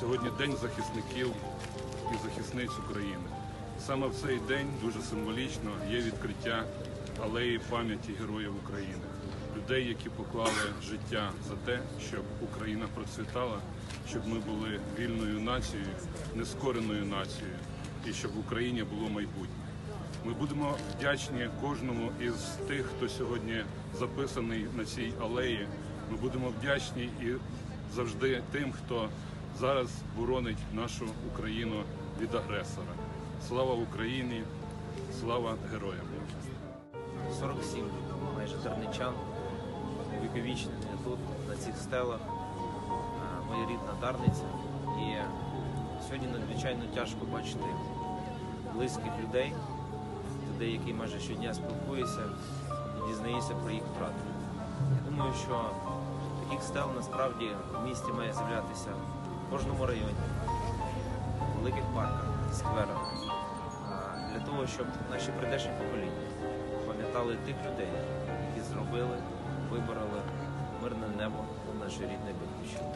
Сьогодні День захисників і захисниць України. Саме в цей день дуже символічно є відкриття алеї пам'яті героїв України, людей, які поклали життя за те, щоб Україна процвітала, щоб ми були вільною нацією, нескореною нацією, і щоб в Україні було майбутнє. Ми будемо вдячні кожному із тих, хто сьогодні записаний на цій алеї. Ми будемо вдячні і завжди тим, хто зараз боронить нашу Україну від агресора. Слава Україні! Слава героям! 47 майже дарничан, віковічнені тут, на цих стелах. Моя рідна Дарниця. І сьогодні надзвичайно тяжко бачити близьких людей, людей, які майже щодня спілкуюся і дізнаєшся про їх втрати. Я думаю, що таких стел насправді в місті має з'являтися в кожному районі, в великих парках, скверах, для того, щоб наші прийдешні покоління пам'ятали тих людей, які зробили, вибороли мирне небо на нашій рідній батьківщині.